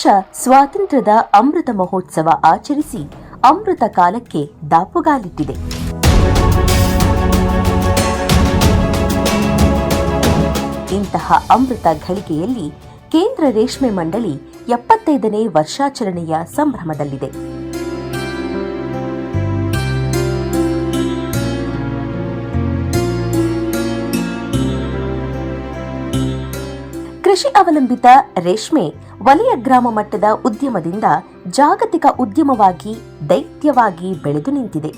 ದೇಶ ಸ್ವಾತಂತ್ರ್ಯದ ಅಮೃತ ಮಹೋತ್ಸವ ಆಚರಿಸಿ ಅಮೃತ ಕಾಲಕ್ಕೆ ದಾಪುಗಾಲಿಟ್ಟಿದೆ. ಇಂತಹ ಅಮೃತ ಘಳಿಗೆಯಲ್ಲಿ ಕೇಂದ್ರ ರೇಷ್ಮೆ ಮಂಡಳಿ ಎಪ್ಪತ್ತೈದನೇ ವರ್ಷಾಚರಣೆಯ ಸಂಭ್ರಮದಲ್ಲಿದೆ. ಕೃಷಿ ಅವಲಂಬಿತ ರೇಷ್ಮೆ ವಲಯ ಗ್ರಾಮ ಮಟ್ಟದ ಉದ್ಯಮದಿಂದ ಜಾಗತಿಕ ಉದ್ಯಮವಾಗಿ ದೈತ್ಯವಾಗಿ ಬೆಳೆದು ನಿಂತಿದೆ.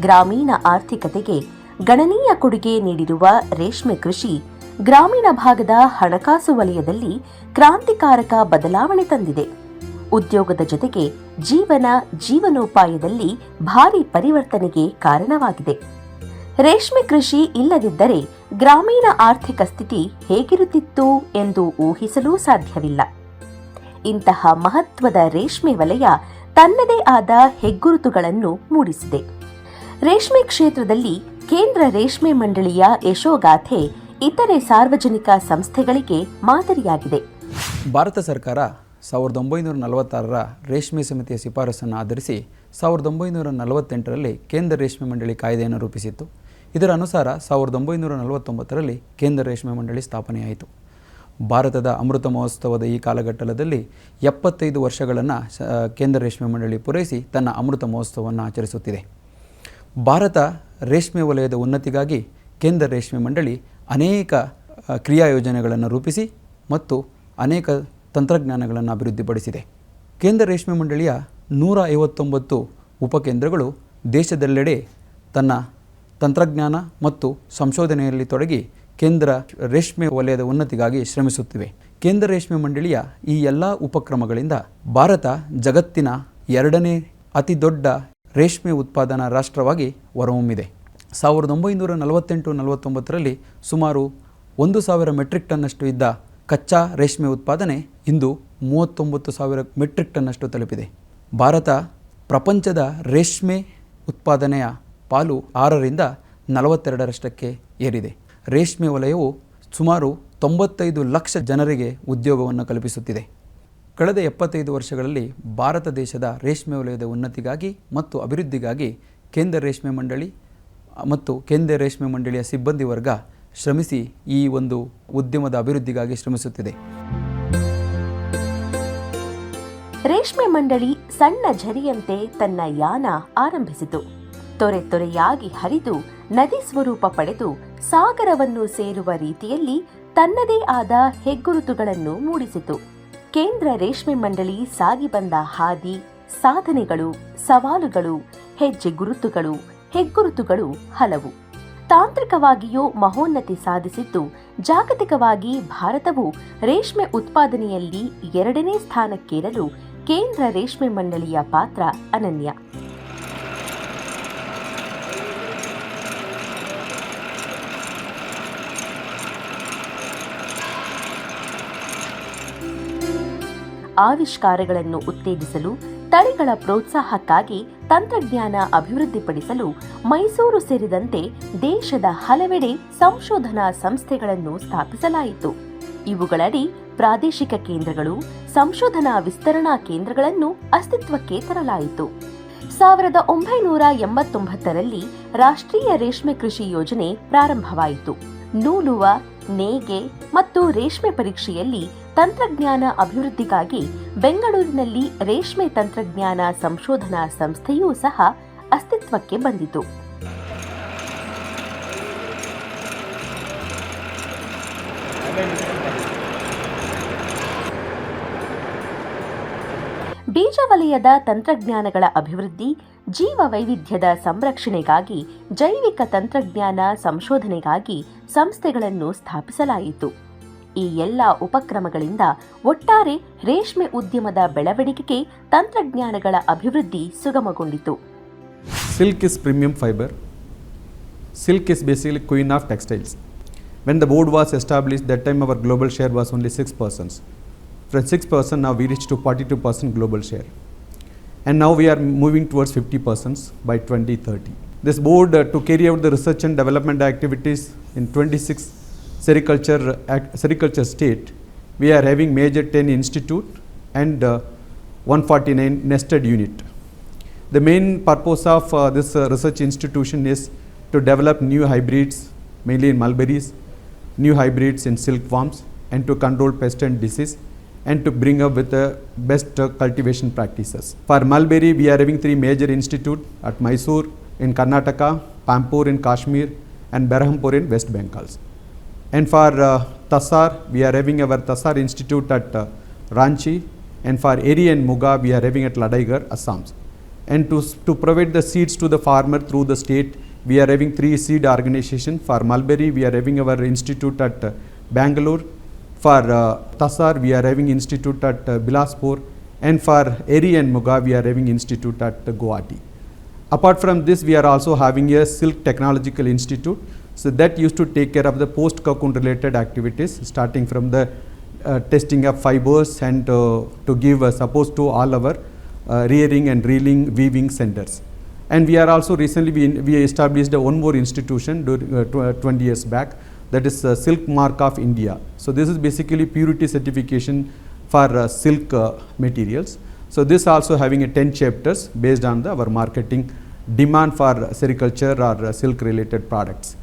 ಗ್ರಾಮೀಣ ಆರ್ಥಿಕತೆಗೆ ಗಣನೀಯ ಕೊಡುಗೆ ನೀಡಿರುವ ರೇಷ್ಮೆ ಕೃಷಿ ಗ್ರಾಮೀಣ ಭಾಗದ ಹಣಕಾಸು ವಲಯದಲ್ಲಿ ಕ್ರಾಂತಿಕಾರಕ ಬದಲಾವಣೆ ತಂದಿದೆ. ಉದ್ಯೋಗದ ಜೊತೆಗೆ ಜೀವನ ಜೀವನೋಪಾಯದಲ್ಲಿ ಭಾರಿ ಪರಿವರ್ತನೆಗೆ ಕಾರಣವಾಗಿದೆ. ರೇಷ್ಮೆ ಕೃಷಿ ಇಲ್ಲದಿದ್ದರೆ ಗ್ರಾಮೀಣ ಆರ್ಥಿಕ ಸ್ಥಿತಿ ಹೇಗಿರುತ್ತಿತ್ತು ಎಂದು ಊಹಿಸಲೂ ಸಾಧ್ಯವಿಲ್ಲ. ಇಂತಹ ಮಹತ್ವದ ರೇಷ್ಮೆ ವಲಯ ತನ್ನದೇ ಆದ ಹೆಗ್ಗುರುತುಗಳನ್ನು ಮೂಡಿಸಿದೆ. ರೇಷ್ಮೆ ಕ್ಷೇತ್ರದಲ್ಲಿ ಕೇಂದ್ರ ರೇಷ್ಮೆ ಮಂಡಳಿಯ ಯಶೋಗಾಥೆ ಇತರೆ ಸಾರ್ವಜನಿಕ ಸಂಸ್ಥೆಗಳಿಗೆ ಮಾದರಿಯಾಗಿದೆ. ಭಾರತ ಸರ್ಕಾರ ಸಾವಿರದ ಒಂಬೈನೂರ ನಲವತ್ತಾರರ ರೇಷ್ಮೆ ಸಮಿತಿಯ ಶಿಫಾರಸನ್ನು ಆಧರಿಸಿ ಸಾವಿರದ ಒಂಬೈನೂರ ನಲವತ್ತೆಂಟರಲ್ಲಿ ಕೇಂದ್ರ ರೇಷ್ಮೆ ಮಂಡಳಿ ಕಾಯ್ದೆಯನ್ನು ರೂಪಿಸಿತ್ತು. ಇದರ ಅನುಸಾರ ಸಾವಿರದ ಒಂಬೈನೂರ ನಲವತ್ತೊಂಬತ್ತರಲ್ಲಿ ಕೇಂದ್ರ ರೇಷ್ಮೆ ಮಂಡಳಿ ಸ್ಥಾಪನೆಯಾಯಿತು. ಭಾರತದ ಅಮೃತ ಮಹೋತ್ಸವದ ಈ ಕಾಲಘಟ್ಟದಲ್ಲಿ ಎಪ್ಪತ್ತೈದು ವರ್ಷಗಳನ್ನು ಕೇಂದ್ರ ರೇಷ್ಮೆ ಮಂಡಳಿ ಪೂರೈಸಿ ತನ್ನ ಅಮೃತ ಮಹೋತ್ಸವವನ್ನು ಆಚರಿಸುತ್ತಿದೆ. ಭಾರತ ರೇಷ್ಮೆ ವಲಯದ ಉನ್ನತಿಗಾಗಿ ಕೇಂದ್ರ ರೇಷ್ಮೆ ಮಂಡಳಿ ಅನೇಕ ಕ್ರಿಯಾ ಯೋಜನೆಗಳನ್ನು ರೂಪಿಸಿ ಮತ್ತು ಅನೇಕ ತಂತ್ರಜ್ಞಾನಗಳನ್ನು ಅಭಿವೃದ್ಧಿಪಡಿಸಿದೆ. ಕೇಂದ್ರ ರೇಷ್ಮೆ ಮಂಡಳಿಯ ನೂರ ಐವತ್ತೊಂಬತ್ತು ಉಪಕೇಂದ್ರಗಳು ದೇಶದೆಲ್ಲೆಡೆ ತನ್ನ ತಂತ್ರಜ್ಞಾನ ಮತ್ತು ಸಂಶೋಧನೆಯಲ್ಲಿ ತೊಡಗಿ ಕೇಂದ್ರ ರೇಷ್ಮೆ ವಲಯದ ಉನ್ನತಿಗಾಗಿ ಶ್ರಮಿಸುತ್ತಿವೆ. ಕೇಂದ್ರ ರೇಷ್ಮೆ ಮಂಡಳಿಯ ಈ ಎಲ್ಲ ಉಪಕ್ರಮಗಳಿಂದ ಭಾರತ ಜಗತ್ತಿನ ಎರಡನೇ ಅತಿ ದೊಡ್ಡ ರೇಷ್ಮೆ ಉತ್ಪಾದನಾ ರಾಷ್ಟ್ರವಾಗಿ ಹೊರಹೊಮ್ಮಿದೆ. ಸಾವಿರದ ಒಂಬೈನೂರ ನಲವತ್ತೆಂಟು ನಲವತ್ತೊಂಬತ್ತರಲ್ಲಿ ಸುಮಾರು ಒಂದು ಸಾವಿರ ಮೆಟ್ರಿಕ್ ಟನ್ನಷ್ಟು ಇದ್ದ ಕಚ್ಚಾ ರೇಷ್ಮೆ ಉತ್ಪಾದನೆ ಇಂದು ಮೂವತ್ತೊಂಬತ್ತು ಸಾವಿರ ಮೆಟ್ರಿಕ್ ಟನ್ನಷ್ಟು ತಲುಪಿದೆ. ಭಾರತ ಪ್ರಪಂಚದ ರೇಷ್ಮೆ ಉತ್ಪಾದನೆಯ ಪಾಲು ಆರರಿಂದ ನಲವತ್ತೆರಡರಷ್ಟಕ್ಕೆ ಏರಿದೆ. ರೇಷ್ಮೆ ವಲಯವು ಸುಮಾರು ತೊಂಬತ್ತೈದು ಲಕ್ಷ ಜನರಿಗೆ ಉದ್ಯೋಗವನ್ನು ಕಲ್ಪಿಸುತ್ತಿದೆ. ಕಳೆದ ಎಪ್ಪತ್ತೈದು ವರ್ಷಗಳಲ್ಲಿ ಭಾರತ ದೇಶದ ರೇಷ್ಮೆ ವಲಯದ ಉನ್ನತಿಗಾಗಿ ಮತ್ತು ಅಭಿವೃದ್ಧಿಗಾಗಿ ಕೇಂದ್ರ ರೇಷ್ಮೆ ಮಂಡಳಿ ಮತ್ತು ಕೇಂದ್ರ ರೇಷ್ಮೆ ಮಂಡಳಿಯ ಸಿಬ್ಬಂದಿ ವರ್ಗ ಶ್ರಮಿಸಿ ಈ ಒಂದು ಉದ್ಯಮದ ಅಭಿವೃದ್ಧಿಗಾಗಿ ಶ್ರಮಿಸುತ್ತಿದೆ. ರೇಷ್ಮೆ ಮಂಡಳಿ ಸಣ್ಣ ಝರಿಯಂತೆ ತನ್ನ ಯಾನ ಆರಂಭಿಸಿತು. ತೊರೆ ತೊರೆಯಾಗಿ ಹರಿದು ನದಿ ಸ್ವರೂಪ ಪಡೆದು ಸಾಗರವನ್ನು ಸೇರುವ ರೀತಿಯಲ್ಲಿ ತನ್ನದೇ ಆದ ಹೆಗ್ಗುರುತುಗಳನ್ನು ಮೂಡಿಸಿತು. ಕೇಂದ್ರ ರೇಷ್ಮೆ ಮಂಡಳಿ ಸಾಗಿ ಬಂದ ಹಾದಿ, ಸಾಧನೆಗಳು, ಸವಾಲುಗಳು, ಹೆಜ್ಜೆ ಗುರುತುಗಳು, ಹೆಗ್ಗುರುತುಗಳು ಹಲವು. ತಾಂತ್ರಿಕವಾಗಿಯೂ ಮಹೋನ್ನತಿ ಸಾಧಿಸಿದ್ದು, ಜಾಗತಿಕವಾಗಿ ಭಾರತವು ರೇಷ್ಮೆ ಉತ್ಪಾದನೆಯಲ್ಲಿ ಎರಡನೇ ಸ್ಥಾನಕ್ಕೇರಲು ಕೇಂದ್ರ ರೇಷ್ಮೆ ಮಂಡಳಿಯ ಪಾತ್ರ ಅನನ್ಯ. ಆವಿಷ್ಕಾರಗಳನ್ನು ಉತ್ತೇಜಿಸಲು, ತಳಿಗಳ ಪ್ರೋತ್ಸಾಹಕ್ಕಾಗಿ ತಂತ್ರಜ್ಞಾನ ಅಭಿವೃದ್ಧಿಪಡಿಸಲು ಮೈಸೂರು ಸೇರಿದಂತೆ ದೇಶದ ಹಲವೆಡೆ ಸಂಶೋಧನಾ ಸಂಸ್ಥೆಗಳನ್ನು ಸ್ಥಾಪಿಸಲಾಯಿತು. ಇವುಗಳಡಿ ಪ್ರಾದೇಶಿಕ ಕೇಂದ್ರಗಳು, ಸಂಶೋಧನಾ ವಿಸ್ತರಣಾ ಕೇಂದ್ರಗಳನ್ನು ಅಸ್ತಿತ್ವಕ್ಕೆ ತರಲಾಯಿತು. ಸಾವಿರದ ಒಂಬೈನೂರ ಎಂಬತ್ತೊಂಬತ್ತರಲ್ಲಿ ರಾಷ್ಟ್ರೀಯ ರೇಷ್ಮೆ ಕೃಷಿ ಯೋಜನೆ ಪ್ರಾರಂಭವಾಯಿತು. ನೂಲುವ ನೇಯ್ಗೆ ಮತ್ತು ರೇಷ್ಮೆ ಪರೀಕ್ಷೆಯಲ್ಲಿ ತಂತ್ರಜ್ಞಾನ ಅಭಿವೃದ್ಧಿಗಾಗಿ ಬೆಂಗಳೂರಿನಲ್ಲಿ ರೇಷ್ಮೆ ತಂತ್ರಜ್ಞಾನ ಸಂಶೋಧನಾ ಸಂಸ್ಥೆಯೂ ಸಹ ಅಸ್ತಿತ್ವಕ್ಕೆ ಬಂದಿತು. ಬೀಜ ವಲಯದ ತಂತ್ರಜ್ಞಾನಗಳ ಅಭಿವೃದ್ಧಿ ಜೀವ ವೈವಿಧ್ಯದ ಸಂರಕ್ಷಣೆಗಾಗಿ, ಜೈವಿಕ ತಂತ್ರಜ್ಞಾನ ಸಂಶೋಧನೆಗಾಗಿ ಸಂಸ್ಥೆಗಳನ್ನು ಸ್ಥಾಪಿಸಲಾಯಿತು. ಈ ಎಲ್ಲ ಉಪಕ್ರಮಗಳಿಂದ ಒಟ್ಟಾರೆ ರೇಷ್ಮೆ ಉದ್ಯಮದ ಬೆಳವಣಿಗೆಗೆ ತಂತ್ರಜ್ಞಾನಗಳ ಅಭಿವೃದ್ಧಿ ಸುಗಮಗೊಂಡಿತು. Silk is premium fiber silk is basically queen of textiles when the board was establish that time our global share was only 6%. From 6%, now we reached to 42% global share. And now we are moving towards 50% by 2030. This board uh, to carry out the research and development activities in 26 sericulture, act, sericulture state, we are having major 10 institute and uh, 149 nested unit. The main purpose of uh, this uh, research institution is to develop new hybrids, mainly in mulberries, new hybrids in silkworms, and to control pest and disease, and to bring up with the best cultivation practices. For mulberry, we are having three major institutes at Mysore in Karnataka, Pampur in Kashmir, and Berhampur in West Bengals. And for uh, Tassar, we are having our Tassar Institute at uh, Ranchi, and for Eri and Muga, we are having at Ladaigar, Assam. And to, to provide the seeds to the farmer through the state, we are having three seed organization. For Mulberry, we are having our institute at uh, Bangalore. For uh, Tassar, we are having institute at uh, Bilaspur. And for Eri and Muga, we are having institute at uh, Guwahati. Apart from this, we are also having a Silk Technological Institute. So that used to take care of the post cocoon related activities, starting from the uh, testing of fibers and uh, to give uh, support to all our uh, rearing and reeling weaving centers. And we are also recently we, we established one more institution during, uh, 20 years back that is uh, Silk Mark of India. So this is basically purity certification for uh, silk uh, materials. So this also having a 10 chapters based on the, our marketing demand for sericulture or uh, silk related products.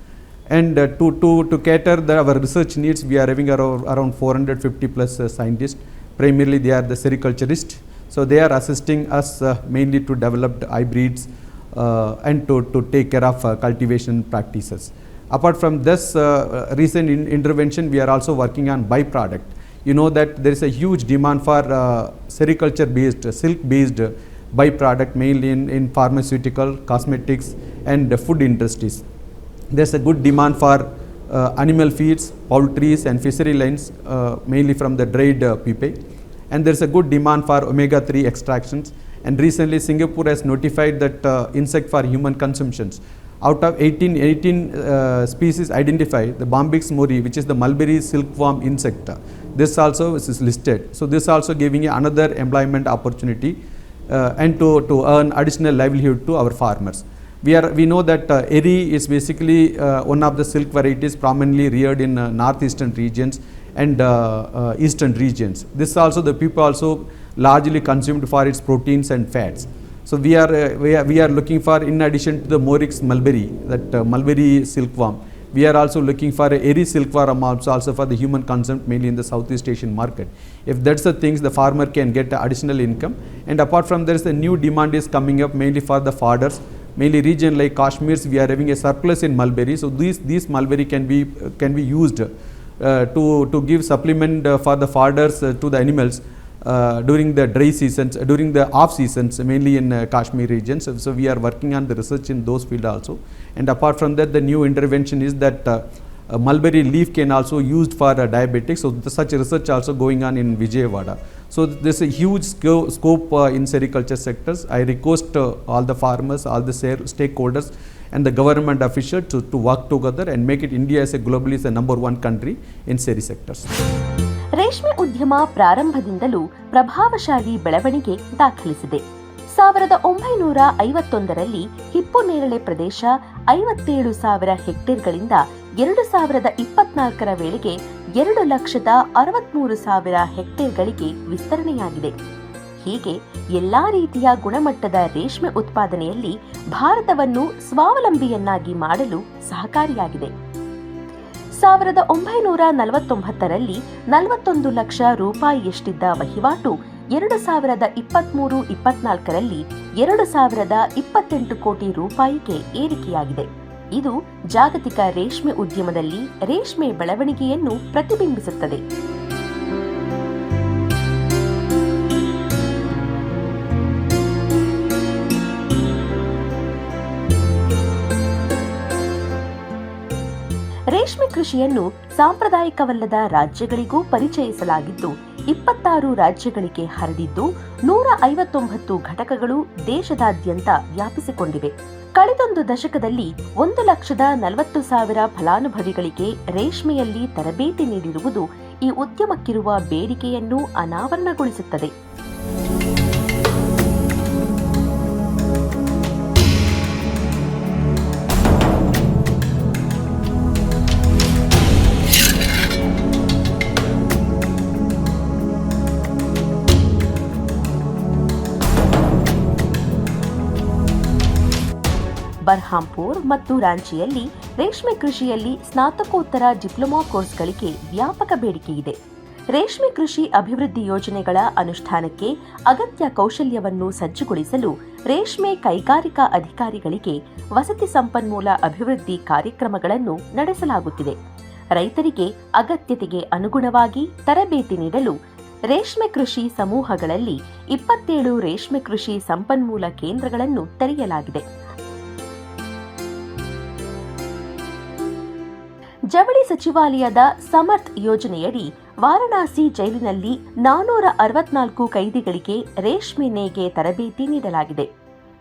And uh, to, to, to cater the, our research needs, we are having around, around 450 plus uh, scientists. Primarily, they are the sericulturists. So they are assisting us mainly to develop hybrids and to, to take care of cultivation practices. Apart from this uh, recent in- intervention, we are also working on byproduct. You know that there is a huge demand for uh, sericulture based, silk based byproduct mainly in, in pharmaceutical, cosmetics and food industries. There's a good demand for uh, animal feeds, poultries and fishery lines uh, mainly from the dried uh, pupae. And there's a good demand for omega-3 extractions. And recently Singapore has notified that uh, insect for human consumptions. Out of 18, 18 uh, species identified, the Bombyx mori, which is the mulberry silkworm insect, this also is is listed. So this also giving another employment opportunity uh, and to, to earn additional livelihood to our farmers. We, are, we know that uh, eri is basically uh, one of the silk varieties prominently reared in uh, northeastern regions and uh, uh, eastern regions. This also the people also largely consumed for its proteins and fats. So we are, uh, we are, we are looking for in addition to the Morix mulberry, that uh, mulberry silkworm, we are also looking for a eri silkworm also, for the human consumption mainly in the Southeast Asian market. If that's the things, the farmer can get additional income. And apart from there is a new demand is coming up mainly for the fodders. Mainly region like Kashmir's, we are having a surplus in mulberry. So these, these mulberry can be, can be used uh, to, to give supplement uh, for the fodders uh, to the animals during the dry seasons, uh, during the off seasons, mainly in uh, Kashmir region. So, so we are working on the research in those field also. And apart from that, the new intervention is that uh, uh, mulberry leaf can also used for uh, diabetics. So the, such research also going on in Vijayawada. So there's a huge sco- scope uh, in sericulture sectors. I request uh, all the farmers, all the stakeholders, and the government official to, to work together and make it India as a globally as a number one country in seri sectors. ರೇಷ್ಮೆ ಉದ್ಯಮ ಪ್ರಾರಂಭದಿಂದಲೂ ಪ್ರಭಾವಶಾಲಿ ಬೆಳವಣಿಗೆ ದಾಖಲಿಸಿದೆ ಸಾವಿರದ ಒಂಬೈನೂರ ಐವತ್ತೊಂದರಲ್ಲಿ ಹಿಪ್ಪುನೇರಳೆ ಪ್ರದೇಶ ಐವತ್ತೇಳು ಸಾವಿರ ಹೆಕ್ಟೇರ್ಗಳಿಂದ ಎರಡು ಸಾವಿರದ ಇಪ್ಪತ್ನಾಲ್ಕರ ವೇಳೆಗೆ ಎರಡು ಲಕ್ಷದ ಅರವತ್ಮೂರು ಸಾವಿರ ಹೆಕ್ಟೇರ್ಗಳಿಗೆ ವಿಸ್ತರಣೆಯಾಗಿದೆ ಹೀಗೆ ಎಲ್ಲಾ ರೀತಿಯ ಗುಣಮಟ್ಟದ ರೇಷ್ಮೆ ಉತ್ಪಾದನೆಯಲ್ಲಿ ಭಾರತವನ್ನು ಸ್ವಾವಲಂಬಿಯನ್ನಾಗಿ ಮಾಡಲು ಸಹಕಾರಿಯಾಗಿದೆ. ಸಾವಿರದ ಒಂಬೈನೂರ ನಲವತ್ತೊಂಬತ್ತರಲ್ಲಿ ನಲವತ್ತೊಂದು ಲಕ್ಷ ರೂಪಾಯಿಯಷ್ಟಿದ್ದ ವಹಿವಾಟು ಎರಡು ಸಾವಿರದ ಇಪ್ಪತ್ಮೂರು ಇಪ್ಪತ್ನಾಲ್ಕರಲ್ಲಿ ಎರಡು ಸಾವಿರದ ಇಪ್ಪತ್ತೆಂಟು ಕೋಟಿ ರೂಪಾಯಿಗೆ ಏರಿಕೆಯಾಗಿದೆ. ಇದು ಜಾಗತಿಕ ರೇಷ್ಮೆ ಉದ್ಯಮದಲ್ಲಿ ರೇಷ್ಮೆ ಬೆಳವಣಿಗೆಯನ್ನು ಪ್ರತಿಬಿಂಬಿಸುತ್ತದೆ. ಕೃಷಿಯನ್ನು ಸಾಂಪ್ರದಾಯಿಕವಲ್ಲದ ರಾಜ್ಯಗಳಿಗೂ ಪರಿಚಯಿಸಲಾಗಿದ್ದು, ಇಪ್ಪತ್ತಾರು ರಾಜ್ಯಗಳಿಗೆ ಹರಡಿದ್ದು ನೂರ ಐವತ್ತೊಂಬತ್ತು ಘಟಕಗಳು ದೇಶದಾದ್ಯಂತ ವ್ಯಾಪಿಸಿಕೊಂಡಿವೆ. ಕಳೆದೊಂದು ದಶಕದಲ್ಲಿ ಒಂದು ಲಕ್ಷದ ನಲವತ್ತು ಸಾವಿರ ಫಲಾನುಭವಿಗಳಿಗೆ ರೇಷ್ಮೆಯಲ್ಲಿ ತರಬೇತಿ ನೀಡಿರುವುದು ಈ ಉದ್ಯಮಕ್ಕಿರುವ ಬೇಡಿಕೆಯನ್ನು ಅನಾವರಣಗೊಳಿಸುತ್ತದೆ. ಬರ್ಹಾಂಪುರ್ ಮತ್ತು ರಾಂಚಿಯಲ್ಲಿ ರೇಷ್ಮೆ ಕೃಷಿಯಲ್ಲಿ ಸ್ನಾತಕೋತ್ತರ ಡಿಪ್ಲೊಮಾ ಕೋರ್ಸ್ಗಳಿಗೆ ವ್ಯಾಪಕ ಬೇಡಿಕೆಯಿದೆ ರೇಷ್ಮೆ ಕೃಷಿ ಅಭಿವೃದ್ಧಿ ಯೋಜನೆಗಳ ಅನುಷ್ಠಾನಕ್ಕೆ ಅಗತ್ಯ ಕೌಶಲ್ಯವನ್ನು ಸಜ್ಜುಗೊಳಿಸಲು ರೇಷ್ಮೆ ಕೈಗಾರಿಕಾ ಅಧಿಕಾರಿಗಳಿಗೆ ವಸತಿ ಸಂಪನ್ಮೂಲ ಅಭಿವೃದ್ಧಿ ಕಾರ್ಯಕ್ರಮಗಳನ್ನು ನಡೆಸಲಾಗುತ್ತಿದೆ. ರೈತರಿಗೆ ಅಗತ್ಯತೆಗೆ ಅನುಗುಣವಾಗಿ ತರಬೇತಿ ನೀಡಲು ರೇಷ್ಮೆ ಕೃಷಿ ಸಮೂಹಗಳಲ್ಲಿ ಇಪ್ಪತ್ತೇಳು ರೇಷ್ಮೆ ಕೃಷಿ ಸಂಪನ್ಮೂಲ ಕೇಂದ್ರಗಳನ್ನು ತೆರೆಯಲಾಗಿದೆ. ಜವಳಿ ಸಚಿವಾಲಯದ ಸಮರ್ಥ್ ಯೋಜನೆಯಡಿ ವಾರಣಾಸಿ ಜೈಲಿನಲ್ಲಿ ನಾನೂರ ಅರವತ್ನಾಲ್ಕು ಕೈದಿಗಳಿಗೆ ರೇಷ್ಮೆ ನೇಯ್ಗೆ ತರಬೇತಿ ನೀಡಲಾಗಿದೆ.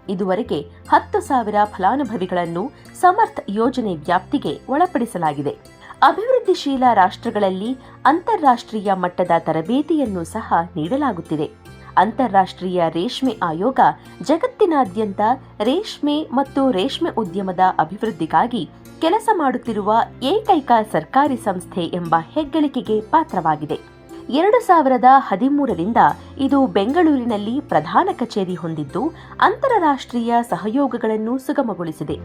ಇದುವರೆಗೆ ಹತ್ತು ಸಾವಿರ ಫಲಾನುಭವಿಗಳನ್ನು ಸಮರ್ಥ್ ಯೋಜನೆ ವ್ಯಾಪ್ತಿಗೆ ಒಳಪಡಿಸಲಾಗಿದೆ. ಅಭಿವೃದ್ಧಿಶೀಲ ರಾಷ್ಟ್ರಗಳಲ್ಲಿ ಅಂತಾರಾಷ್ಟ್ರೀಯ ಮಟ್ಟದ ತರಬೇತಿಯನ್ನು ಸಹ ನೀಡಲಾಗುತ್ತಿದೆ. ಅಂತಾರಾಷ್ಟ್ರೀಯ ರೇಷ್ಮೆ ಆಯೋಗ ಜಗತ್ತಿನಾದ್ಯಂತ ರೇಷ್ಮೆ ಮತ್ತು ರೇಷ್ಮೆ ಉದ್ಯಮದ ಅಭಿವೃದ್ಧಿಗಾಗಿ ಕೆಲಸ ಮಾಡುತ್ತಿರುವ ಏಕೈಕ ಸರ್ಕಾರಿ ಸಂಸ್ಥೆ ಎಂಬ ಹೆಗ್ಗಳಿಕೆಗೆ ಪಾತ್ರವಾಗಿದೆ. ಎರಡು ಸಾವಿರದ ಹದಿಮೂರರಿಂದ ಇದು ಬೆಂಗಳೂರಿನಲ್ಲಿ ಪ್ರಧಾನ ಕಚೇರಿ ಹೊಂದಿದ್ದು, ಅಂತಾರಾಷ್ಟ್ರೀಯ ಸಹಯೋಗಗಳನ್ನು ಸುಗಮಗೊಳಿಸಿದೆ.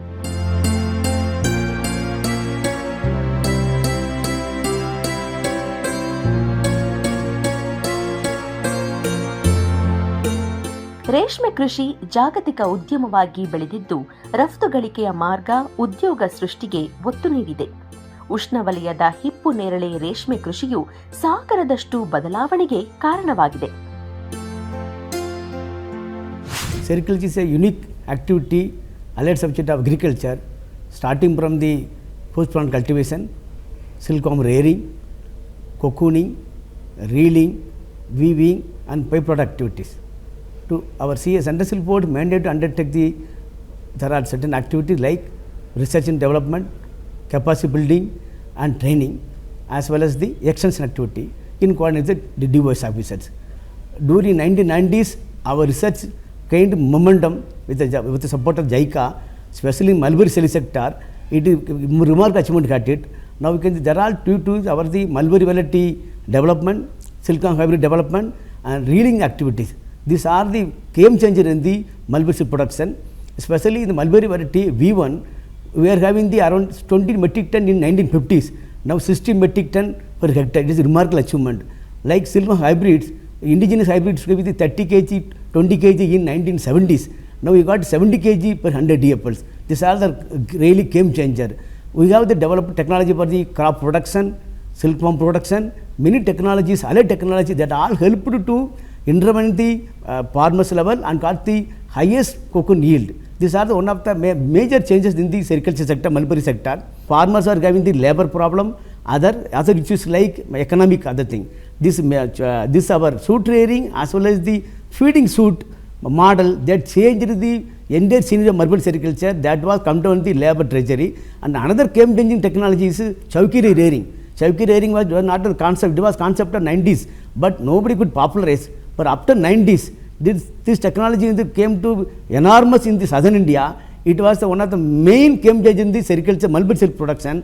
ರೇಷ್ಮೆ ಕೃಷಿ ಜಾಗತಿಕ ಉದ್ಯಮವಾಗಿ ಬೆಳೆದಿದ್ದು ರಫ್ತು ಗಳಿಕೆಯ ಮಾರ್ಗ ಉದ್ಯೋಗ ಸೃಷ್ಟಿಗೆ ಒತ್ತು ನೀಡಿದೆ. ಉಷ್ಣವಲಯದ ಹಿಪ್ಪು ನೇರಳೆ ರೇಷ್ಮೆ ಕೃಷಿಯು ಸಾಗರದಷ್ಟು ಬದಲಾವಣೆಗೆ ಕಾರಣವಾಗಿದೆ. Sericulture is a unique activity alert subject of agriculture starting from the post plant cultivation silkworm rearing cocooning reeling weaving and by productivities To our CS Undersil Board mandate to undertake the there are certain activities like research and development, capacity building, and training, as well as the extension activity in coordination with the DOS officers. During 1990s, our research gained momentum with the, with the support of JICA, especially in Mulberry Cell sector. It is mm, remarkable achievement got it. Now we can see there are two tools our the mulberry variety development, silicon hybrid development, and reeling activities. These are the game changer in the mulberry seed production, especially in the mulberry variety V1. We are having the around 20 metric ton in 1950s. Now 60 metric ton per hectare. It is a remarkable achievement. Like silver hybrids, indigenous hybrids gave the 30 kg, 20 kg in 1970s. Now we got 70 kg per 100 apples. These are the really game changer. We have the developed technology for the crop production, silkworm production, many technologies, other technology that all helped to intervene the uh, farmers level and got the highest cocoon yield. These are the one of the ma- major changes in the sericulture sector, mulberry sector. Farmers are having the labor problem, other other issues like economic other thing. This ma- uh, this our suit rearing as well as the feeding suit model that changed the entire scenery of mulberry sericulture that was come down the labor treasury and another game changing technology is chowkiri rearing. Chowkiri rearing was was not a concept, it was concept of 90s, but nobody could popularize. But after 90s, this, this technology came to enormous in the southern India. It was one of the main game changer in the sericulture, mulberry silk production.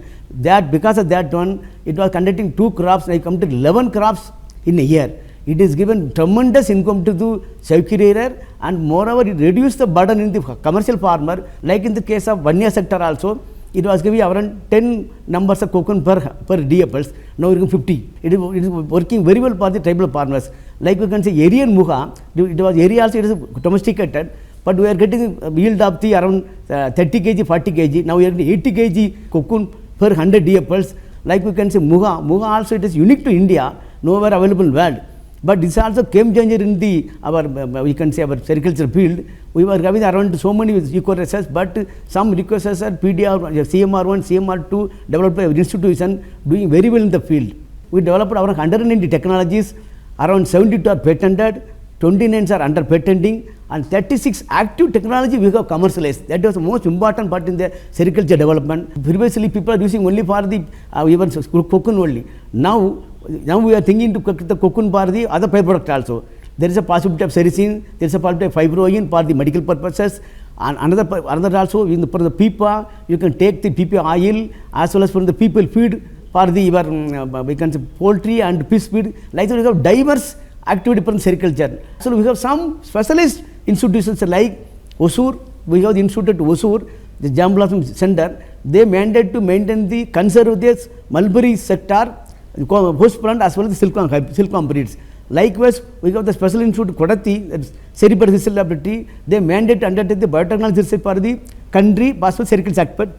That because of that one, it was conducting two crops. I come to 11 crops in a year. It is given tremendous income to the rearer and moreover it reduced the burden in the commercial farmer. Like in the case of Vanya sector also, it was giving around 10 numbers of cocoon per, per apples. Now it is 50. It is, it is working very well for the tribal farmers. Like we can say Aryan Muha, it was area also it is domesticated, but we are getting a yield of the around uh, 30 kg, 40 kg. Now we are getting 80 kg cocoon per 100 apples. Like we can say Muha, Muha also it is unique to India, nowhere available in world. But this also game changer in the our we can say our sericulture field. We were having around so many eco research, but some requests are PDR, CMR one, CMR two developed by institution doing very well in the field. We developed around 190 technologies, around 72 are patented, 29 are under patenting, and 36 active technology we have commercialized. That was the most important part in the sericulture development. Previously, people are using only for the uh, even cocoon only. Now, now we are thinking to cook the cocoon for the other byproduct also. There is a possibility of sericin, there is a possibility of fibroin for the medical purposes. And another, another also in the, for the pipa, you can take the pipa oil as well as from the people feed for the your, um, we can say poultry and fish feed. Like that, we have diverse activity from sericulture. So we have some specialist institutions like Osur, we have the Osur, the Jam Blossom Center, they mandate to maintain the conserve this mulberry sector, host plant as well as the silkworm, silkworm breeds. Likewise, we have the special institute Kodati, that's cerebral thistle laboratory, they mandate to undertake the biotechnology research for the country, possible cervical sector.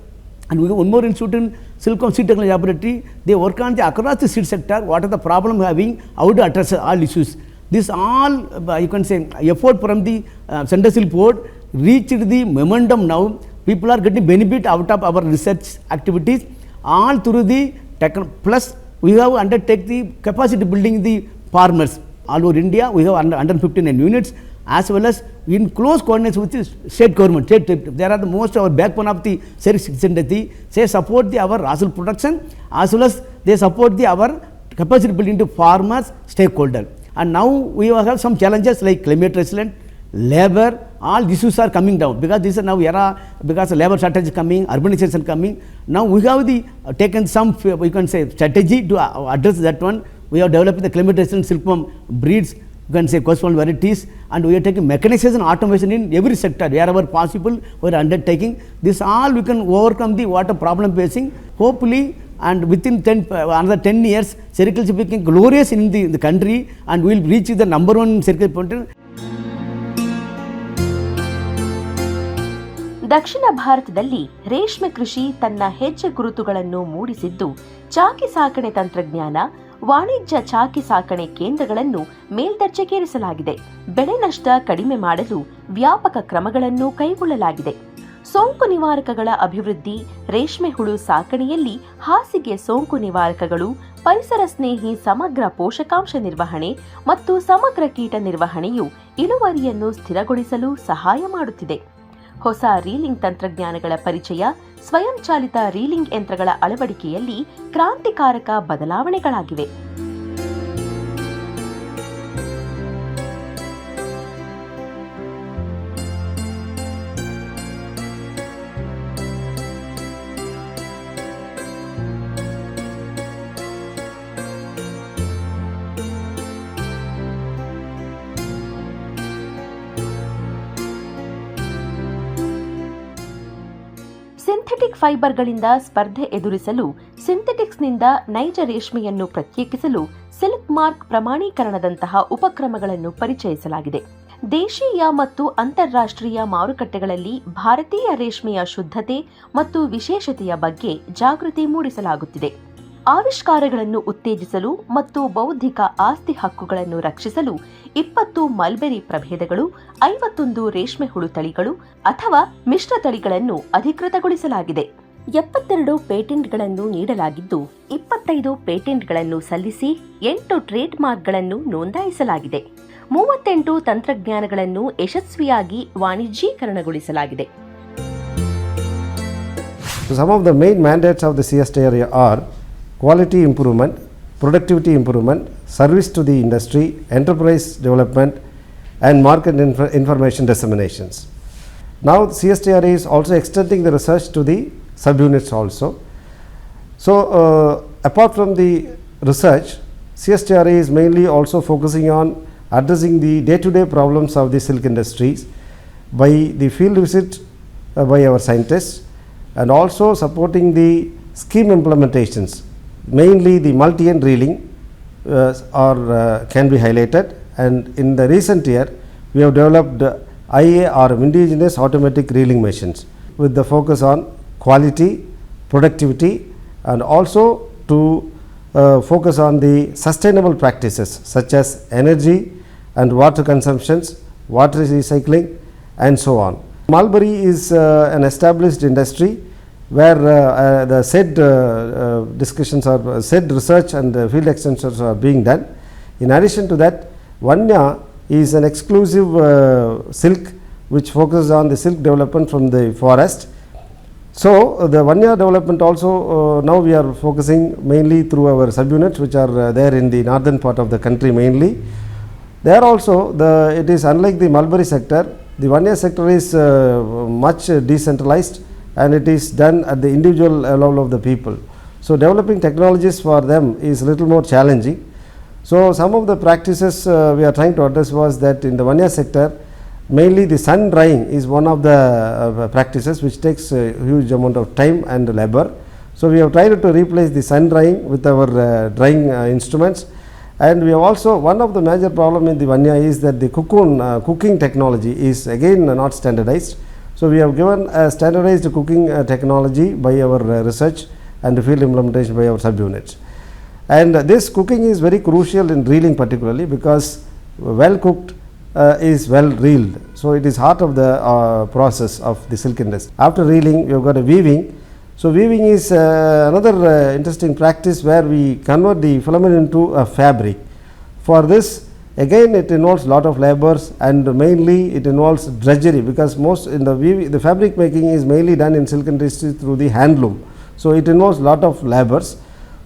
And we have one more institute in Silicon Seed Technology Laboratory. They work on the across the seed sector, what are the problem having, how to address all issues. This all, uh, you can say, effort from the uh, Center Silk Board reached the momentum now. People are getting benefit out of our research activities, all through the plus we have undertake the capacity building the farmers. All over India, we have under 159 units as well as in close coordination with the state government. State, there are the most our backbone of the service entity. Say support the our russell production as well as they support the our capacity building to farmers stakeholder. And now we have some challenges like climate resilient, labor, all issues are coming down. Because this is now era because labor shortage is coming, urbanization coming. Now we have the uh, taken some we can say strategy to uh, address that one. We have developed the climate resilient silkworm breeds you can say corresponding varieties. And we are taking mechanization automation in every sector wherever possible we are undertaking. This all we can overcome the water problem facing. Hopefully and within 10 uh, another 10 years sericulture became glorious in the, in the country and we will reach the number one point ದಕ್ಷಿಣ ಭಾರತದಲ್ಲಿ ರೇಷ್ಮೆ ಕೃಷಿ ತನ್ನ ಹೆಜ್ಜೆ ಗುರುತುಗಳನ್ನು ಮೂಡಿಸಿದ್ದು, ಚಾಕಿ ಸಾಕಣೆ ತಂತ್ರಜ್ಞಾನ, ವಾಣಿಜ್ಯ ಚಾಕಿ ಸಾಕಣೆ ಕೇಂದ್ರಗಳನ್ನು ಮೇಲ್ದರ್ಜೆಗೇರಿಸಲಾಗಿದೆ. ಬೆಳೆ ನಷ್ಟ ಕಡಿಮೆ ಮಾಡಲು ವ್ಯಾಪಕ ಕ್ರಮಗಳನ್ನು ಕೈಗೊಳ್ಳಲಾಗಿದೆ. ಸೋಂಕು ನಿವಾರಕಗಳ ಅಭಿವೃದ್ಧಿ, ರೇಷ್ಮೆ ಹುಳು ಸಾಕಣೆಯಲ್ಲಿ ಹಾಸಿಗೆ ಸೋಂಕು ನಿವಾರಕಗಳು, ಪರಿಸರ ಸ್ನೇಹಿ ಸಮಗ್ರ ಪೋಷಕಾಂಶ ನಿರ್ವಹಣೆ ಮತ್ತು ಸಮಗ್ರ ಕೀಟ ನಿರ್ವಹಣೆಯು ಇಳುವರಿಯನ್ನು ಸ್ಥಿರಗೊಳಿಸಲು ಸಹಾಯ ಮಾಡುತ್ತಿದೆ. ಹೊಸ ರೀಲಿಂಗ್ ತಂತ್ರಜ್ಞಾನಗಳ ಪರಿಚಯ ಸ್ವಯಂಚಾಲಿತ ರೀಲಿಂಗ್ ಯಂತ್ರಗಳ ಅಳವಡಿಕೆಯಲ್ಲಿ ಕ್ರಾಂತಿಕಾರಕ ಬದಲಾವಣೆಗಳಾಗಿವೆ. ಫೈಬರ್ಗಳಿಂದ ಸ್ಪರ್ಧೆ ಎದುರಿಸಲು ಸಿಂಥೆಟಿಕ್ಸ್ನಿಂದ ನೈಜ ರೇಷ್ಮೆಯನ್ನು ಪ್ರತ್ಯೇಕಿಸಲು ಸಿಲ್ಕ್ ಮಾರ್ಕ್ ಪ್ರಮಾಣೀಕರಣದಂತಹ ಉಪಕ್ರಮಗಳನ್ನು ಪರಿಚಯಿಸಲಾಗಿದೆ. ದೇಶೀಯ ಮತ್ತು ಅಂತಾರಾಷ್ಟ್ರೀಯ ಮಾರುಕಟ್ಟೆಗಳಲ್ಲಿ ಭಾರತೀಯ ರೇಷ್ಮೆಯ ಶುದ್ಧತೆ ಮತ್ತು ವಿಶೇಷತೆಯ ಬಗ್ಗೆ ಜಾಗೃತಿ ಮೂಡಿಸಲಾಗುತ್ತಿದೆ. ಆವಿಷ್ಕಾರಗಳನ್ನು ಉತ್ತೇಜಿಸಲು ಮತ್ತು ಬೌದ್ಧಿಕ ಆಸ್ತಿ ಹಕ್ಕುಗಳನ್ನು ರಕ್ಷಿಸಲು ಇಪ್ಪತ್ತು ಮಲ್ಬೆರಿ ಪ್ರಭೇದಗಳು ಐವತ್ತೊಂದು ರೇಷ್ಮೆ ಹುಳು ತಳಿಗಳು ಅಥವಾ ಮಿಶ್ರ ತಳಿಗಳನ್ನು ಅಧಿಕೃತಗೊಳಿಸಲಾಗಿದೆ. ಎಪ್ಪತ್ತೆರಡು ಪೇಟೆಂಟ್ಗಳನ್ನು ನೀಡಲಾಗಿದ್ದು ಇಪ್ಪತ್ತೈದು ಪೇಟೆಂಟ್ಗಳನ್ನು ಸಲ್ಲಿಸಿ ಎಂಟು ಟ್ರೇಡ್ ಮಾರ್ಕ್ಗಳನ್ನು ನೋಂದಾಯಿಸಲಾಗಿದೆ. ಮೂವತ್ತೆಂಟು ತಂತ್ರಜ್ಞಾನಗಳನ್ನು ಯಶಸ್ವಿಯಾಗಿ ವಾಣಿಜ್ಯೀಕರಣಗೊಳಿಸಲಾಗಿದೆ. Of some of the main mandates of the CST area are quality improvement, productivity improvement, service to the industry, enterprise development, and market inf- information disseminations. Now CSTRA is also extending the research to the subunits also. So uh, apart from the research, CSTRA is mainly also focusing on addressing the day-to-day problems of the silk industries by the field visit uh, by our scientists and also supporting the scheme implementations, mainly the multi-end reeling uh, are, uh, can be highlighted and in the recent year we have developed uh, IAR indigenous automatic reeling machines with the focus on quality, productivity and also to uh, focus on the sustainable practices such as energy and water consumptions, water recycling and so on. Mulberry is uh, an established industry where uh, uh, the said uh, discussions are said research and field extensions are being done. In addition to that, Vanya is an exclusive silk which focuses on the silk development from the forest. So, the year development also uh, now we are focusing mainly through our subunits which are uh, there in the northern part of the country mainly. There also the it is unlike the mulberry sector, the year sector is uh, much decentralized and it is done at the individual uh, level of the people. So, developing technologies for them is little more challenging. So, some of the practices uh, we are trying to address was that in the year sector Mainly the sun drying is one of the uh, practices which takes a huge amount of time and labor. So we have tried to replace the sun drying with our uh, drying uh, instruments and we have also one of the major problem in the Vanya is that the cocoon uh, cooking technology is again not standardized. So we have given a standardized cooking uh, technology by our uh, research and field implementation by our subunits. And this cooking is very crucial in reeling particularly because well cooked uh, is well reeled. So it is heart of the uh, process of the silk industry. After reeling, we have got a weaving. So weaving is uh, another uh, interesting practice where we convert the filament into a fabric. For this, again it involves lot of labors and mainly it involves drudgery because most in the weaving, the fabric making is mainly done in silk industry through the handloom. So it involves lot of labors.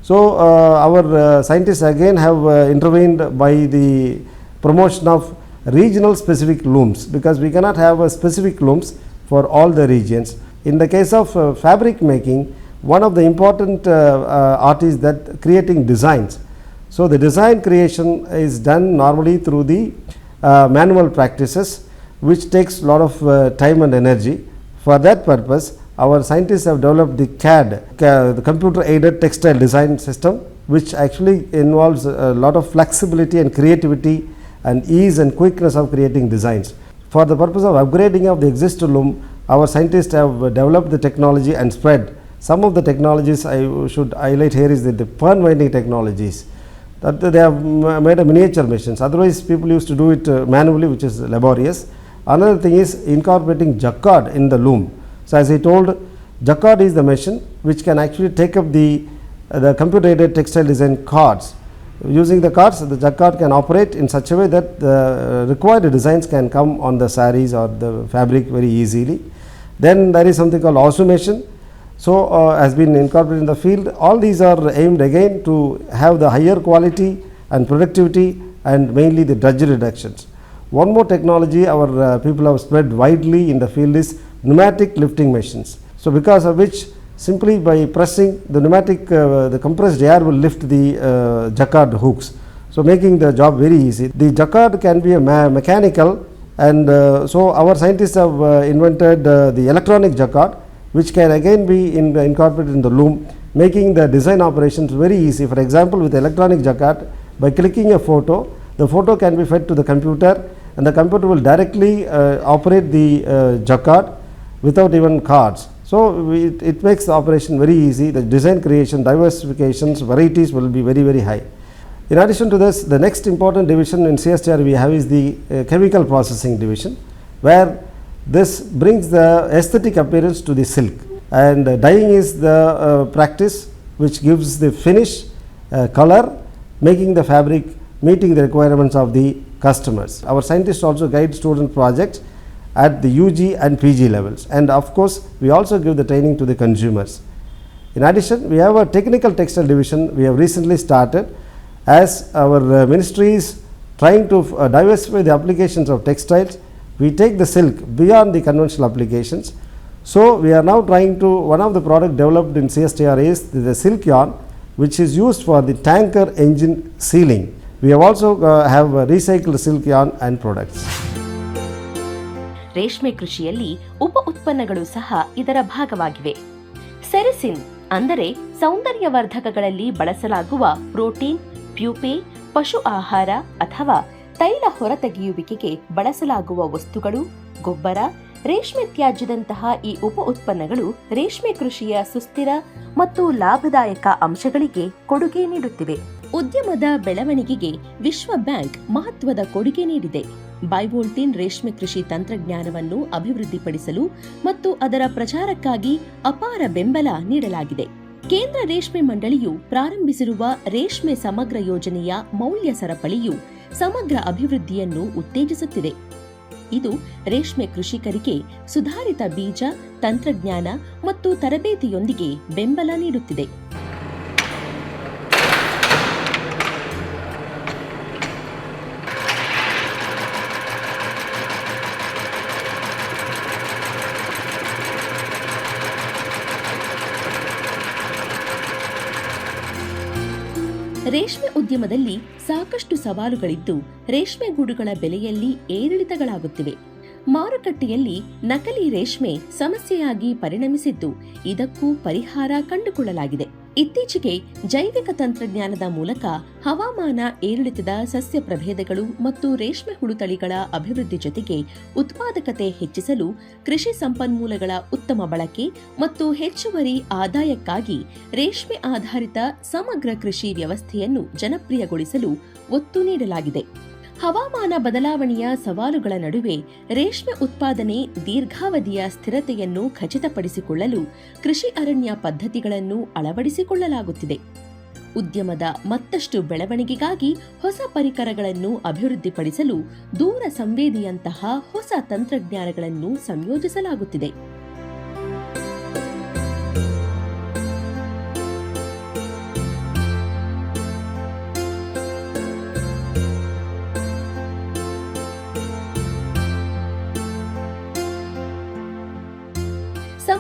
So uh, our uh, scientists again have uh, intervened by the promotion of regional specific looms because we cannot have a specific looms for all the regions. In the case of uh, fabric making, one of the important uh, uh, art is that creating designs. So the design creation is done normally through the uh, manual practices which takes lot of uh, time and energy. For that purpose, our scientists have developed the CAD, ca- the computer aided textile design system which actually involves a lot of flexibility and creativity and ease and quickness of creating designs. For the purpose of upgrading of the existing loom, our scientists have developed the technology and spread. Some of the technologies I should highlight here is that the pern winding technologies that they have made a miniature machines. Otherwise, people used to do it uh, manually, which is laborious. Another thing is incorporating jacquard in the loom. So, as I told, jacquard is the machine which can actually take up the uh, the computer aided textile design cards. Using the cards, the jacquard can operate in such a way that the uh, required designs can come on the saris or the fabric very easily. Then there is something called automation. So, uh, has been incorporated in the field. All these are aimed again to have the higher quality and productivity and mainly the drudgery reductions. One more technology our uh, people have spread widely in the field is pneumatic lifting machines. So, because of which simply by pressing the pneumatic, uh, the compressed air will lift the uh, jacquard hooks. So, making the job very easy. The jacquard can be a mechanical and uh, so our scientists have uh, invented the electronic jacquard which can again be in, incorporated in the loom making the design operations very easy. For example, with electronic jacquard by clicking a photo, the photo can be fed to the computer and the computer will directly uh, operate the uh, jacquard without even cards. So, we, it, it makes the operation very easy, the design creation, diversifications, varieties will be very very high. In addition to this, the next important division in CSTR we have is the uh, chemical processing division, where this brings the aesthetic appearance to the silk. And dyeing is the uh, practice which gives the finish, uh, color, making the fabric meeting the requirements of the customers. Our scientists also guide student projects at the UG and PG levels. And of course, we also give the training to the consumers. In addition, we have a technical textile division we have recently started as our uh, ministry is trying to uh, diversify the applications of textiles. We take the silk beyond the conventional applications. So, we are now trying to, one of the product developed in CSTR is the, silk yarn which is used for the tanker engine sealing. We have also uh, have uh, recycled silk yarn and products. ರೇಷ್ಮೆ ಕೃಷಿಯಲ್ಲಿ ಉಪ ಉತ್ಪನ್ನಗಳು ಸಹ ಇದರ ಭಾಗವಾಗಿವೆ ಸೆರೆಸಿನ್ ಅಂದರೆ ಸೌಂದರ್ಯವರ್ಧಕಗಳಲ್ಲಿ ಬಳಸಲಾಗುವ protein ಪ್ಯೂಪೆ ಪಶು ಆಹಾರ ಅಥವಾ ತೈಲ ಹೊರತೆಗೆಯುವಿಕೆಗೆ ಬಳಸಲಾಗುವ ವಸ್ತುಗಳು, ಗೊಬ್ಬರ, ರೇಷ್ಮೆ ತ್ಯಾಜ್ಯದಂತಹ ಈ ಉಪ ಉತ್ಪನ್ನಗಳು ರೇಷ್ಮೆ ಕೃಷಿಯ ಸುಸ್ಥಿರ ಮತ್ತು ಲಾಭದಾಯಕ ಅಂಶಗಳಿಗೆ ಕೊಡುಗೆ ನೀಡುತ್ತಿವೆ. ಉದ್ಯಮದ ಬೆಳವಣಿಗೆಗೆ ವಿಶ್ವ ಬ್ಯಾಂಕ್ ಮಹತ್ವದ ಕೊಡುಗೆ ನೀಡಿದೆ. ಬೈವೋಲ್ಟಿನ್ ರೇಷ್ಮೆ ಕೃಷಿ ತಂತ್ರಜ್ಞಾನವನ್ನು ಅಭಿವೃದ್ಧಿಪಡಿಸಲು ಮತ್ತು ಅದರ ಪ್ರಚಾರಕ್ಕಾಗಿ ಅಪಾರ ಬೆಂಬಲ ನೀಡಲಾಗಿದೆ. ಕೇಂದ್ರ ರೇಷ್ಮೆ ಮಂಡಳಿಯು ಪ್ರಾರಂಭಿಸಿರುವ ರೇಷ್ಮೆ ಸಮಗ್ರ ಯೋಜನೆಯ ಮೌಲ್ಯ ಸರಪಳಿಯು ಸಮಗ್ರ ಅಭಿವೃದ್ಧಿಯನ್ನು ಉತ್ತೇಜಿಸುತ್ತಿದೆ. ಇದು ರೇಷ್ಮೆ ಕೃಷಿಕರಿಗೆ ಸುಧಾರಿತ ಬೀಜ, ತಂತ್ರಜ್ಞಾನ ಮತ್ತು ತರಬೇತಿಯೊಂದಿಗೆ ಬೆಂಬಲ ನೀಡುತ್ತಿದೆ. ರೇಷ್ಮೆ ಉದ್ಯಮದಲ್ಲಿ ಸಾಕಷ್ಟು ಸವಾಲುಗಳಿದ್ದು ರೇಷ್ಮೆ ಗೂಡುಗಳ ಬೆಲೆಯಲ್ಲಿ ಏರಿಳಿತಗಳಾಗುತ್ತಿವೆ. ಮಾರುಕಟ್ಟೆಯಲ್ಲಿ ನಕಲಿ ರೇಷ್ಮೆ ಸಮಸ್ಯೆಯಾಗಿ ಪರಿಣಮಿಸಿದ್ದು ಇದಕ್ಕೂ ಪರಿಹಾರ ಕಂಡುಕೊಳ್ಳಲಾಗಿದೆ. ಇತ್ತೀಚೆಗೆ ಜೈವಿಕ ತಂತ್ರಜ್ಞಾನದ ಮೂಲಕ ಹವಾಮಾನ ಏರಿಳಿತದ ಸಸ್ಯ ಪ್ರಭೇದಗಳು ಮತ್ತು ರೇಷ್ಮೆ ಹುಳು ತಳಿಗಳ ಅಭಿವೃದ್ಧಿ ಜೊತೆಗೆ ಉತ್ಪಾದಕತೆ ಹೆಚ್ಚಿಸಲು ಕೃಷಿ ಸಂಪನ್ಮೂಲಗಳ ಉತ್ತಮ ಬಳಕೆ ಮತ್ತು ಹೆಚ್ಚುವರಿ ಆದಾಯಕ್ಕಾಗಿ ರೇಷ್ಮೆ ಆಧಾರಿತ ಸಮಗ್ರ ಕೃಷಿ ವ್ಯವಸ್ಥೆಯನ್ನು ಜನಪ್ರಿಯಗೊಳಿಸಲು ಒತ್ತು ನೀಡಲಾಗಿದೆ. ಹವಾಮಾನ ಬದಲಾವಣೆಯ ಸವಾಲುಗಳ ನಡುವೆ ರೇಷ್ಮೆ ಉತ್ಪಾದನೆ ದೀರ್ಘಾವಧಿಯ ಸ್ಥಿರತೆಯನ್ನು ಖಚಿತಪಡಿಸಿಕೊಳ್ಳಲು ಕೃಷಿ ಅರಣ್ಯ ಪದ್ಧತಿಗಳನ್ನು ಅಳವಡಿಸಿಕೊಳ್ಳಲಾಗುತ್ತಿದೆ. ಉದ್ಯಮದ ಮತ್ತಷ್ಟು ಬೆಳವಣಿಗೆಗಾಗಿ ಹೊಸ ಪರಿಕರಗಳನ್ನು ಅಭಿವೃದ್ಧಿಪಡಿಸಲು ದೂರ ಸಂವೇದಿಯಂತಹ ಹೊಸ ತಂತ್ರಜ್ಞಾನಗಳನ್ನು ಸಂಯೋಜಿಸಲಾಗುತ್ತಿದೆ.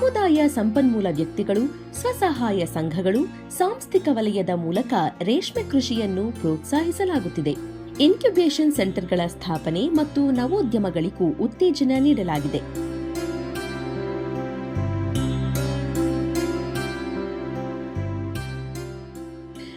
ಸಮುದಾಯ ಸಂಪನ್ಮೂಲ ವ್ಯಕ್ತಿಗಳು, ಸ್ವಸಹಾಯ ಸಂಘಗಳು, ಸಾಂಸ್ಥಿಕ ವಲಯದ ಮೂಲಕ ರೇಷ್ಮೆ ಕೃಷಿಯನ್ನು ಪ್ರೋತ್ಸಾಹಿಸಲಾಗುತ್ತಿದೆ. ಇನ್ಕ್ಯುಬೇಷನ್ ಸೆಂಟರ್ಗಳ ಸ್ಥಾಪನೆ ಮತ್ತು ನವೋದ್ಯಮಗಳಿಗೂ ಉತ್ತೇಜನ ನೀಡಲಾಗಿದೆ.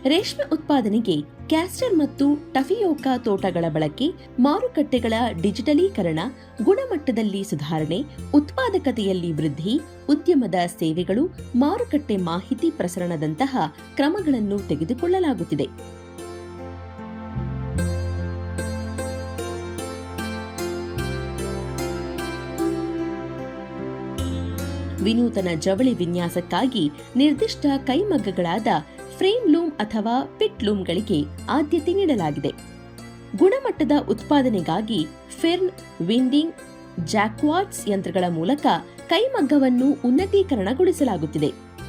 ರೇಷ್ಮೆ ಉತ್ಪಾದನೆಗೆ ಕ್ಯಾಸ್ಟರ್ ಮತ್ತು ಟಫಿಯೋಕಾ ತೋಟಗಳ ಬಳಕೆ, ಮಾರುಕಟ್ಟೆಗಳ ಡಿಜಿಟಲೀಕರಣ, ಗುಣಮಟ್ಟದಲ್ಲಿ ಸುಧಾರಣೆ, ಉತ್ಪಾದಕತೆಯಲ್ಲಿ ವೃದ್ಧಿ, ಉದ್ಯಮದ ಸೇವೆಗಳು, ಮಾರುಕಟ್ಟೆ ಮಾಹಿತಿ ಪ್ರಸರಣದಂತಹ ಕ್ರಮಗಳನ್ನು ತೆಗೆದುಕೊಳ್ಳಲಾಗುತ್ತಿದೆ. ವಿನೂತನ ಜವಳಿ ವಿನ್ಯಾಸಕ್ಕಾಗಿ ನಿರ್ದಿಷ್ಟ ಕೈಮಗ್ಗಗಳಾದ ಫ್ರೇಮ್ ಲೂಮ್ ಅಥವಾ ಪಿಟ್ ಲೂಮ್ಗಳಿಗೆ ಆದ್ಯತೆ ನೀಡಲಾಗಿದೆ. ಗುಣಮಟ್ಟದ ಉತ್ಪಾದನೆಗಾಗಿ ಫಿರ್ನ್, ವಿಂಡಿಂಗ್ ಜಾಕ್ವಾಟ್ಸ್ ಯಂತ್ರಗಳ ಮೂಲಕ ಕೈಮಗ್ಗವನ್ನು ಉನ್ನತೀಕರಣಗೊಳಿಸಲಾಗುತ್ತಿದೆ.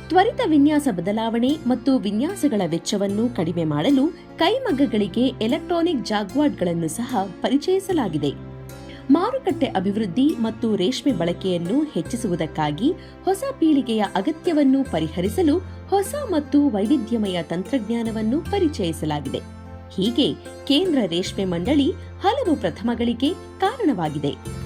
ತ್ವರಿತ ವಿನ್ಯಾಸ ಬದಲಾವಣೆ ಮತ್ತು ವಿನ್ಯಾಸಗಳ ವೆಚ್ಚವನ್ನು ಕಡಿಮೆ ಮಾಡಲು ಕೈಮಗ್ಗಗಳಿಗೆ ಎಲೆಕ್ಟ್ರಾನಿಕ್ ಜಾಗ್ವಾಟ್ಗಳನ್ನು ಸಹ ಪರಿಚಯಿಸಲಾಗಿದೆ. ಮಾರುಕಟ್ಟೆ ಅಭಿವೃದ್ಧಿ ಮತ್ತು ರೇಷ್ಮೆ ಬಳಕೆಯನ್ನು ಹೆಚ್ಚಿಸುವುದಕ್ಕಾಗಿ ಹೊಸ ಪೀಳಿಗೆಯ ಅಗತ್ಯವನ್ನು ಪರಿಹರಿಸಲು ಹೊಸ ಮತ್ತು ವೈವಿಧ್ಯಮಯ ತಂತ್ರಜ್ಞಾನವನ್ನು ಪರಿಚಯಿಸಲಾಗಿದೆ. ಹೀಗೆ ಕೇಂದ್ರ ರೇಷ್ಮೆ ಮಂಡಳಿ ಹಲವು ಪ್ರಥಮಗಳಿಗೆ ಕಾರಣವಾಗಿದೆ.